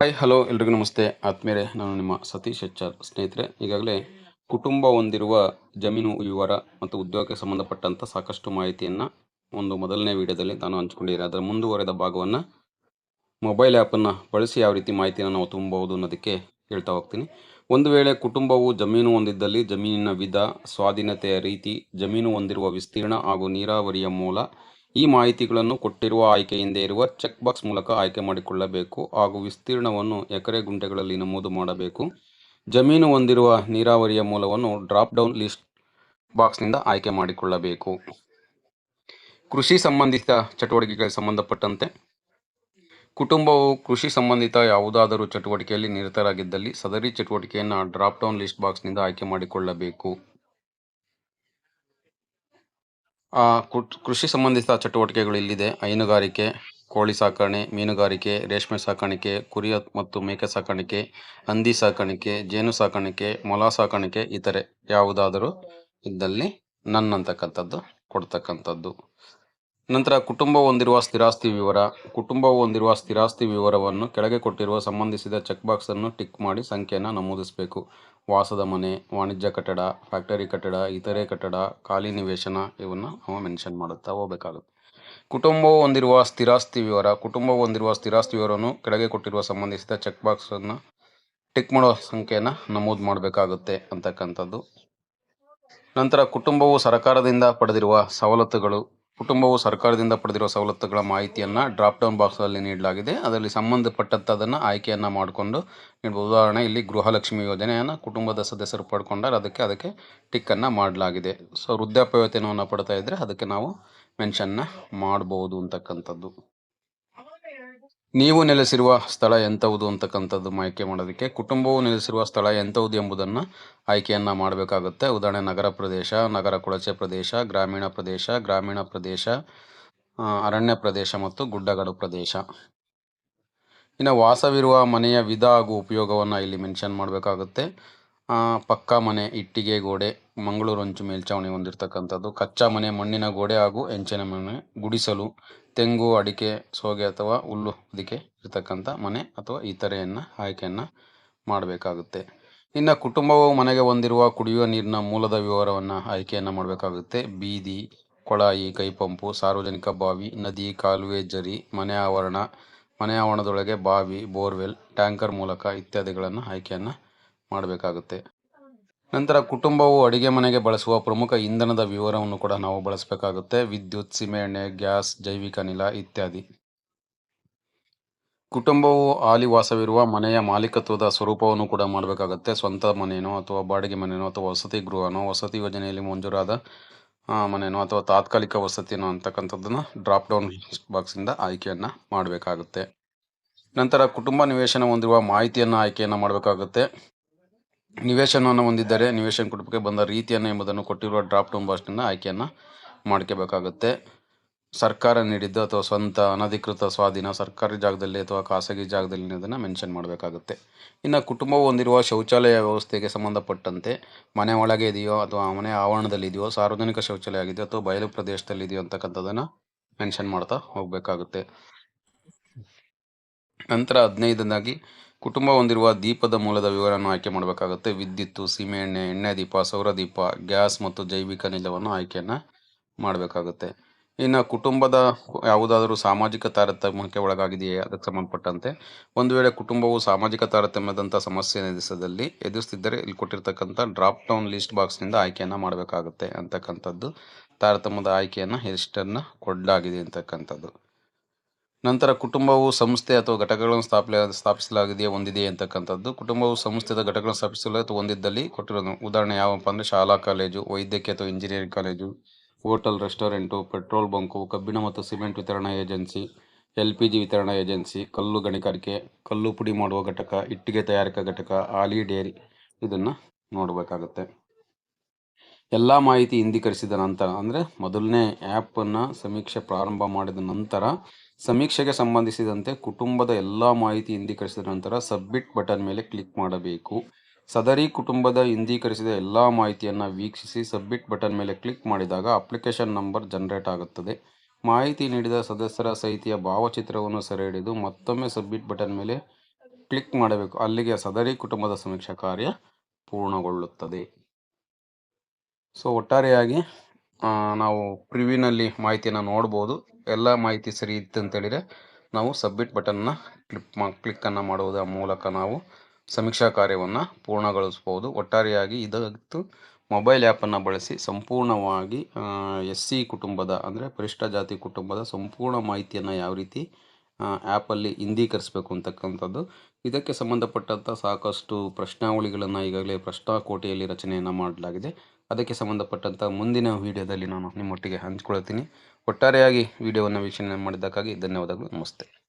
Hi hello ಎಲ್ರಿಗೂ ನಮಸ್ತೆ. ಆತ್ಮೀಯರೇ, ನಾನು ನಿಮ್ಮ ಸತೀಶ್ ಎಚ್ ಸ್ನೇಹಿತರೆ. ಈಗಾಗಲೇ ಕುಟುಂಬ ಹೊಂದಿರುವ ಜಮೀನು ವಿವರ ಮತ್ತು ಉದ್ಯೋಗಕ್ಕೆ ಸಂಬಂಧಪಟ್ಟಂಥ ಸಾಕಷ್ಟು ಮಾಹಿತಿಯನ್ನು ಒಂದು ಮೊದಲನೇ ವಿಡಿಯೋದಲ್ಲಿ ನಾನು ಹಂಚ್ಕೊಂಡಿದ್ದೀನಿ. ಅದರ ಮುಂದುವರೆದ ಭಾಗವನ್ನು ಮೊಬೈಲ್ ಆ್ಯಪನ್ನು ಬಳಸಿ ಯಾವ ರೀತಿ ಮಾಹಿತಿಯನ್ನು ನಾವು ತುಂಬಬಹುದು ಅನ್ನೋದಕ್ಕೆ ಹೇಳ್ತಾ ಹೋಗ್ತೀನಿ. ಒಂದು ವೇಳೆ ಕುಟುಂಬವು ಜಮೀನು ಹೊಂದಿದ್ದಲ್ಲಿ ಜಮೀನಿನ ವಿಧ, ಸ್ವಾಧೀನತೆಯ ರೀತಿ, ಜಮೀನು ಹೊಂದಿರುವ ವಿಸ್ತೀರ್ಣ ಹಾಗೂ ನೀರಾವರಿಯ ಮೂಲ ಈ ಮಾಹಿತಿಗಳನ್ನು ಕೊಟ್ಟಿರುವ ಆಯ್ಕೆಯಿಂದ ಇರುವ ಚೆಕ್ ಬಾಕ್ಸ್ ಮೂಲಕ ಆಯ್ಕೆ ಮಾಡಿಕೊಳ್ಳಬೇಕು ಹಾಗೂ ವಿಸ್ತೀರ್ಣವನ್ನು ಎಕರೆ ಗುಂಟೆಗಳಲ್ಲಿ ನಮೂದು ಮಾಡಬೇಕು. ಜಮೀನು ಹೊಂದಿರುವ ನೀರಾವರಿಯ ಮೂಲವನ್ನು ಡ್ರಾಪ್ ಡೌನ್ ಲಿಸ್ಟ್ ಬಾಕ್ಸ್ನಿಂದ ಆಯ್ಕೆ ಮಾಡಿಕೊಳ್ಳಬೇಕು. ಕೃಷಿ ಸಂಬಂಧಿತ ಚಟುವಟಿಕೆಗಳಿಗೆ ಸಂಬಂಧಪಟ್ಟಂತೆ ಕುಟುಂಬವು ಕೃಷಿ ಸಂಬಂಧಿತ ಯಾವುದಾದರೂ ಚಟುವಟಿಕೆಯಲ್ಲಿ ನಿರತರಾಗಿದ್ದಲ್ಲಿ ಸದರಿ ಚಟುವಟಿಕೆಯನ್ನು ಡ್ರಾಪ್ ಡೌನ್ ಲಿಸ್ಟ್ ಬಾಕ್ಸ್ನಿಂದ ಆಯ್ಕೆ ಮಾಡಿಕೊಳ್ಳಬೇಕು. ಕೃಷಿ ಸಂಬಂಧಿತ ಚಟುವಟಿಕೆಗಳು ಇಲ್ಲಿದೆ. ಹೈನುಗಾರಿಕೆ, ಕೋಳಿ ಸಾಕಾಣೆ, ಮೀನುಗಾರಿಕೆ, ರೇಷ್ಮೆ ಸಾಕಾಣಿಕೆ, ಕುರಿ ಮತ್ತು ಮೇಕೆ ಸಾಕಾಣಿಕೆ, ಹಂದಿ ಸಾಕಾಣಿಕೆ, ಜೇನು ಸಾಕಾಣಿಕೆ, ಮೊಲ ಸಾಕಾಣಿಕೆ ಇತರೆ ಯಾವುದಾದರೂ ಇದ್ದಲ್ಲಿ ನನ್ನಂತಕ್ಕಂಥದ್ದು, ಕೊಡ್ತಕ್ಕಂಥದ್ದು. ನಂತರ ಕುಟುಂಬ ಹೊಂದಿರುವ ಸ್ಥಿರಾಸ್ತಿ ವಿವರ. ಕುಟುಂಬ ಹೊಂದಿರುವ ಸ್ಥಿರಾಸ್ತಿ ವಿವರವನ್ನು ಕೆಳಗೆ ಕೊಟ್ಟಿರುವ ಸಂಬಂಧಿಸಿದ ಚೆಕ್ ಬಾಕ್ಸನ್ನು ಟಿಕ್ ಮಾಡಿ ಸಂಖ್ಯೆಯನ್ನು ನಮೂದಿಸಬೇಕು. ವಾಸದ ಮನೆ, ವಾಣಿಜ್ಯ ಕಟ್ಟಡ, ಫ್ಯಾಕ್ಟರಿ ಕಟ್ಟಡ, ಇತರೆ ಕಟ್ಟಡ, ಖಾಲಿ ನಿವೇಶನ ಇವನ್ನು ನಾವು ಮೆನ್ಷನ್ ಮಾಡುತ್ತಾ ಹೋಗಬೇಕಾಗುತ್ತೆ. ಕುಟುಂಬ ಹೊಂದಿರುವ ಸ್ಥಿರಾಸ್ತಿ ವಿವರ. ಕುಟುಂಬ ಹೊಂದಿರುವ ಸ್ಥಿರಾಸ್ತಿ ವಿವರವನ್ನು ಕೆಳಗೆ ಕೊಟ್ಟಿರುವ ಸಂಬಂಧಿಸಿದ ಚೆಕ್ ಬಾಕ್ಸನ್ನು ಟಿಕ್ ಮಾಡುವ ಸಂಖ್ಯೆಯನ್ನು ನಮೂದು ಮಾಡಬೇಕಾಗುತ್ತೆ ಅಂತಕ್ಕಂಥದ್ದು. ನಂತರ ಕುಟುಂಬವು ಸರ್ಕಾರದಿಂದ ಪಡೆದಿರುವ ಸವಲತ್ತುಗಳು. ಕುಟುಂಬವು ಸರ್ಕಾರದಿಂದ ಪಡೆದಿರುವ ಸವಲತ್ತುಗಳ ಮಾಹಿತಿಯನ್ನು ಡ್ರಾಪ್ ಡೌನ್ ಬಾಕ್ಸಲ್ಲಿ ನೀಡಲಾಗಿದೆ. ಅದರಲ್ಲಿ ಸಂಬಂಧಪಟ್ಟಂಥದ್ದನ್ನು ಆಯ್ಕೆಯನ್ನು ಮಾಡಿಕೊಂಡು ನೀಡ್ಬೋದು. ಉದಾಹರಣೆ, ಇಲ್ಲಿ ಗೃಹಲಕ್ಷ್ಮಿ ಯೋಜನೆಯನ್ನು ಕುಟುಂಬದ ಸದಸ್ಯರು ಪಡ್ಕೊಂಡಾರೆ, ಅದಕ್ಕೆ ಅದಕ್ಕೆ ಟಿಕ್ಕನ್ನು ಮಾಡಲಾಗಿದೆ. ಸೊ ವೃದ್ಧಾಪ್ಯ ವೇತನವನ್ನು ಪಡ್ತಾ ಇದ್ದರೆ ಅದಕ್ಕೆ ನಾವು ಮೆನ್ಷನ್ನ ಮಾಡ್ಬೋದು ಅಂತಕ್ಕಂಥದ್ದು. ನೀವು ನೆಲೆಸಿರುವ ಸ್ಥಳ ಎಂಥವುದು ಅಂತಕ್ಕಂಥದ್ದು ಆಯ್ಕೆ ಮಾಡೋದಕ್ಕೆ ಕುಟುಂಬವು ನೆಲೆಸಿರುವ ಸ್ಥಳ ಎಂಥವುದು ಎಂಬುದನ್ನು ಆಯ್ಕೆಯನ್ನು ಮಾಡಬೇಕಾಗುತ್ತೆ. ಉದಾಹರಣೆ, ನಗರ ಪ್ರದೇಶ, ನಗರ ಕೊಳಚೆ ಪ್ರದೇಶ, ಗ್ರಾಮೀಣ ಪ್ರದೇಶ ಗ್ರಾಮೀಣ ಪ್ರದೇಶ ಅರಣ್ಯ ಪ್ರದೇಶ ಮತ್ತು ಗುಡ್ಡಗಾಡು ಪ್ರದೇಶ. ಇನ್ನು ವಾಸವಿರುವ ಮನೆಯ ವಿಧ ಹಾಗೂ ಉಪಯೋಗವನ್ನು ಇಲ್ಲಿ ಮೆನ್ಷನ್ ಮಾಡಬೇಕಾಗುತ್ತೆ. ಆ, ಪಕ್ಕಾ ಮನೆ ಇಟ್ಟಿಗೆ ಗೋಡೆ ಮಂಗಳೂರು ಅಂಚು ಮೇಲ್ಛಾವಣಿ ಹೊಂದಿರತಕ್ಕಂಥದ್ದು ಕಚ್ಚಾ ಮನೆ ಮಣ್ಣಿನ ಗೋಡೆ ಹಾಗೂ ಹೆಂಚಿನ ಮನೆ ಗುಡಿಸಲು ತೆಂಗು ಅಡಿಕೆ ಸೋಗೆ ಅಥವಾ ಹುಲ್ಲು ಅದಕ್ಕೆ ಇರತಕ್ಕಂಥ ಮನೆ ಅಥವಾ ಇತರೆಯನ್ನು ಆಯ್ಕೆಯನ್ನು ಮಾಡಬೇಕಾಗುತ್ತೆ. ಇನ್ನು ಕುಟುಂಬವು ಮನೆಗೆ ಹೊಂದಿರುವ ಕುಡಿಯುವ ನೀರಿನ ಮೂಲದ ವಿವರವನ್ನು ಆಯ್ಕೆಯನ್ನು ಮಾಡಬೇಕಾಗುತ್ತೆ. ಬೀದಿ ಕೊಳಾಯಿ ಕೈಪಂಪು ಸಾರ್ವಜನಿಕ ಬಾವಿ ನದಿ ಕಾಲುವೆ ಜರಿ ಮನೆ ಆವರಣ ಮನೆ ಆವರಣದೊಳಗೆ ಬಾವಿ ಬೋರ್ವೆಲ್ ಟ್ಯಾಂಕರ್ ಮೂಲಕ ಇತ್ಯಾದಿಗಳನ್ನು ಆಯ್ಕೆಯನ್ನು ಮಾಡಬೇಕಾಗುತ್ತೆ. ನಂತರ ಕುಟುಂಬವು ಅಡಿಗೆ ಮನೆಗೆ ಬಳಸುವ ಪ್ರಮುಖ ಇಂಧನದ ವಿವರವನ್ನು ಕೂಡ ನಾವು ಬಳಸಬೇಕಾಗುತ್ತೆ. ವಿದ್ಯುತ್ ಸೀಮೆಎಣ್ಣೆ ಗ್ಯಾಸ್, ಜೈವಿಕ ಅನಿಲ ಇತ್ಯಾದಿ. ಕುಟುಂಬವು ಆಲಿವಾಸವಿರುವ ಮನೆಯ ಮಾಲೀಕತ್ವದ ಸ್ವರೂಪವನ್ನು ಕೂಡ ಮಾಡಬೇಕಾಗುತ್ತೆ. ಸ್ವಂತ ಮನೆಯೋ ಅಥವಾ ಬಾಡಿಗೆ ಮನೆಯೋ ಅಥವಾ ವಸತಿ ಗೃಹನೋ, ವಸತಿ ಯೋಜನೆಯಲ್ಲಿ ಮಂಜೂರಾದ ಮನೆಯೋ ಅಥವಾ ತಾತ್ಕಾಲಿಕ ವಸತಿನೋ ಅಂತಕ್ಕಂಥದ್ದನ್ನು ಡ್ರಾಪ್ ಡೌನ್ ಬಾಕ್ಸಿಂದ ಆಯ್ಕೆಯನ್ನು ಮಾಡಬೇಕಾಗುತ್ತೆ. ನಂತರ ಕುಟುಂಬ ನಿವೇಶನ ಹೊಂದಿರುವ ಮಾಹಿತಿಯನ್ನು ಆಯ್ಕೆಯನ್ನು ಮಾಡಬೇಕಾಗುತ್ತೆ. ನಿವೇಶನವನ್ನು ಹೊಂದಿದ್ದರೆ ನಿವೇಶನ ಕುಟುಂಬಕ್ಕೆ ಬಂದ ರೀತಿಯನ್ನು ಎಂಬುದನ್ನು ಕೊಟ್ಟಿರುವ ಡೌನ್ ಬಾಕ್ಸ್ನಿಂದ ಆಯ್ಕೆಯನ್ನು ಮಾಡ್ಕೋಬೇಕಾಗುತ್ತೆ. ಸರ್ಕಾರ ನೀಡಿದ್ದು ಅಥವಾ ಸ್ವಂತ ಅನಧಿಕೃತ ಸ್ವಾಧೀನ ಸರ್ಕಾರಿ ಜಾಗದಲ್ಲಿ ಅಥವಾ ಖಾಸಗಿ ಜಾಗದಲ್ಲಿ ಅನ್ನೋದನ್ನು ಮೆನ್ಷನ್ ಮಾಡಬೇಕಾಗುತ್ತೆ. ಇನ್ನು ಕುಟುಂಬವು ಹೊಂದಿರುವ ಶೌಚಾಲಯ ವ್ಯವಸ್ಥೆಗೆ ಸಂಬಂಧಪಟ್ಟಂತೆ ಮನೆ ಒಳಗೆ ಇದೆಯೋ ಅಥವಾ ಮನೆ ಆವರಣದಲ್ಲಿ ಇದೆಯೋ, ಸಾರ್ವಜನಿಕ ಶೌಚಾಲಯ ಆಗಿದೆಯೋ ಅಥವಾ ಬಯಲು ಪ್ರದೇಶದಲ್ಲಿ ಇದೆಯೋ ಅಂತಕ್ಕಂಥದ್ದನ್ನು ಮೆನ್ಷನ್ ಮಾಡ್ತಾ ಹೋಗಬೇಕಾಗುತ್ತೆ. ನಂತರ ಹದಿನೈದನಾಗಿ ಕುಟುಂಬ ಹೊಂದಿರುವ ದೀಪದ ಮೂಲದ ವಿವರವನ್ನು ಆಯ್ಕೆ ಮಾಡಬೇಕಾಗುತ್ತೆ. ವಿದ್ಯುತ್ ಸೀಮೆಎಣ್ಣೆ ಎಣ್ಣೆ ದೀಪ, ಸೌರ ದೀಪ, ಗ್ಯಾಸ್ ಮತ್ತು ಜೈವಿಕ ನಿಲವನ್ನು ಆಯ್ಕೆಯನ್ನು ಮಾಡಬೇಕಾಗುತ್ತೆ. ಇನ್ನು ಕುಟುಂಬದ ಯಾವುದಾದರೂ ಸಾಮಾಜಿಕ ತಾರತಮ್ಯಕ್ಕೆ ಒಳಗಾಗಿದೆಯೇ? ಅದಕ್ಕೆ ಸಂಬಂಧಪಟ್ಟಂತೆ, ಒಂದು ವೇಳೆ ಕುಟುಂಬವು ಸಾಮಾಜಿಕ ತಾರತಮ್ಯದಂಥ ಸಮಸ್ಯೆ ಎದುರಿಸದಲ್ಲಿ, ಎದುರಿಸ್ತಿದ್ದರೆ ಇಲ್ಲಿ ಕೊಟ್ಟಿರ್ತಕ್ಕಂಥ ಡ್ರಾಪ್ ಡೌನ್ ಲಿಸ್ಟ್ ಬಾಕ್ಸ್ನಿಂದ ಆಯ್ಕೆಯನ್ನು ಮಾಡಬೇಕಾಗುತ್ತೆ ಅಂತಕ್ಕಂಥದ್ದು. ತಾರತಮ್ಯದ ಆಯ್ಕೆಯನ್ನು ಎಷ್ಟನ್ನು ಕೊಡಲಾಗಿದೆ ಅಂತಕ್ಕಂಥದ್ದು. ನಂತರ ಕುಟುಂಬವು ಸಂಸ್ಥೆ ಅಥವಾ ಘಟಕಗಳನ್ನು ಸ್ಥಾಪನೆ ಸ್ಥಾಪಿಸಲಾಗಿದೆಯೇ ಹೊಂದಿದೆಯೇ ಅಂತಕ್ಕಂಥದ್ದು. ಕುಟುಂಬವು ಸಂಸ್ಥೆ ಅಥವಾ ಘಟಕಗಳನ್ನು ಸ್ಥಾಪಿಸಲು ಅಥವಾ ಹೊಂದಿದ್ದಲ್ಲಿ ಕೊಟ್ಟಿರೋದು. ಉದಾಹರಣೆ ಯಾವಪ್ಪ ಅಂದರೆ ಶಾಲಾ ಕಾಲೇಜು, ವೈದ್ಯಕೀಯ ಅಥವಾ engineering college, hotel, restaurant, petrol bunk, ಕಬ್ಬಿಣ ಮತ್ತು ಸಿಮೆಂಟ್ ವಿತರಣಾ ಏಜೆನ್ಸಿ, ಎಲ್ ಪಿ ಜಿ ವಿತರಣಾ ಏಜೆನ್ಸಿ, ಕಲ್ಲು ಗಣಿಗಾರಿಕೆ, ಕಲ್ಲು ಪುಡಿ ಮಾಡುವ ಘಟಕ, ಇಟ್ಟಿಗೆ ತಯಾರಿಕಾ ಘಟಕ, ಹಾಲಿ ಡೇರಿ ಇದನ್ನು ನೋಡಬೇಕಾಗುತ್ತೆ. ಎಲ್ಲ ಮಾಹಿತಿ ಹಿಂದೀಕರಿಸಿದ ನಂತರ, ಅಂದರೆ ಮೊದಲನೇ ಆ್ಯಪನ್ನು ಸಮೀಕ್ಷೆ ಪ್ರಾರಂಭ ಮಾಡಿದ ನಂತರ, ಸಮೀಕ್ಷೆಗೆ ಸಂಬಂಧಿಸಿದಂತೆ ಕುಟುಂಬದ ಎಲ್ಲ ಮಾಹಿತಿ ಹಿಂದೀಕರಿಸಿದ ನಂತರ ಸಬ್ಮಿಟ್ ಬಟನ್ ಮೇಲೆ ಕ್ಲಿಕ್ ಮಾಡಬೇಕು. ಸದರಿ ಕುಟುಂಬದ ಹಿಂದೀಕರಿಸಿದ ಎಲ್ಲ ಮಾಹಿತಿಯನ್ನು ವೀಕ್ಷಿಸಿ ಸಬ್ಮಿಟ್ ಬಟನ್ ಮೇಲೆ ಕ್ಲಿಕ್ ಮಾಡಿದಾಗ ಅಪ್ಲಿಕೇಶನ್ ನಂಬರ್ ಜನರೇಟ್ ಆಗುತ್ತದೆ. ಮಾಹಿತಿ ನೀಡಿದ ಸದಸ್ಯರ ಸಹಿತಿಯ ಭಾವಚಿತ್ರವನ್ನು ಸೆರೆ ಹಿಡಿದು ಮತ್ತೊಮ್ಮೆ ಸಬ್ಮಿಟ್ ಬಟನ್ ಮೇಲೆ ಕ್ಲಿಕ್ ಮಾಡಬೇಕು. ಅಲ್ಲಿಗೆ ಸದರಿ ಕುಟುಂಬದ ಸಮೀಕ್ಷಾ ಕಾರ್ಯ ಪೂರ್ಣಗೊಳ್ಳುತ್ತದೆ. ಸೊ ಒಟ್ಟಾರೆಯಾಗಿ ನಾವು ಪ್ರಿವ್ಯೂನಲ್ಲಿ ಮಾಹಿತಿಯನ್ನು ನೋಡ್ಬೋದು. ಎಲ್ಲ ಮಾಹಿತಿ ಸರಿ ಇತ್ತು ಅಂತೇಳಿದರೆ ನಾವು ಸಬ್ಮಿಟ್ ಬಟನ್ನ ಕ್ಲಿಕ್ ಮಾ ಕ್ಲಿಕ್ಕನ್ನು ಮಾಡುವುದರ ಮೂಲಕ ನಾವು ಸಮೀಕ್ಷಾ ಕಾರ್ಯವನ್ನು ಪೂರ್ಣಗೊಳಿಸ್ಬೋದು. ಒಟ್ಟಾರೆಯಾಗಿ ಇದತ್ತು ಮೊಬೈಲ್ ಆ್ಯಪನ್ನು ಬಳಸಿ ಸಂಪೂರ್ಣವಾಗಿ ಎಸ್ ಸಿ ಕುಟುಂಬದ, ಅಂದರೆ ಪರಿಷ್ಠ ಜಾತಿ ಕುಟುಂಬದ ಸಂಪೂರ್ಣ ಮಾಹಿತಿಯನ್ನು ಯಾವ ರೀತಿ ಆ್ಯಪಲ್ಲಿ ಹಿಂದೀಕರಿಸಬೇಕು ಅಂತಕ್ಕಂಥದ್ದು. ಇದಕ್ಕೆ ಸಂಬಂಧಪಟ್ಟಂಥ ಸಾಕಷ್ಟು ಪ್ರಶ್ನಾವಳಿಗಳನ್ನು ಈಗಾಗಲೇ ಪ್ರಶ್ನಾಕೋಟೆಯಲ್ಲಿ ರಚನೆಯನ್ನು ಮಾಡಲಾಗಿದೆ. ಅದಕ್ಕೆ ಸಂಬಂಧಪಟ್ಟಂಥ ಮುಂದಿನ ವಿಡಿಯೋದಲ್ಲಿ ನಾನು ನಿಮ್ಮೊಟ್ಟಿಗೆ ಹಂಚ್ಕೊಳ್ತೀನಿ. ಒಟ್ಟಾರೆಯಾಗಿ ವಿಡಿಯೋವನ್ನು ವೀಕ್ಷಣೆ ಮಾಡಿದ್ದಕ್ಕಾಗಿ ಧನ್ಯವಾದಗಳು. ನಮಸ್ತೆ.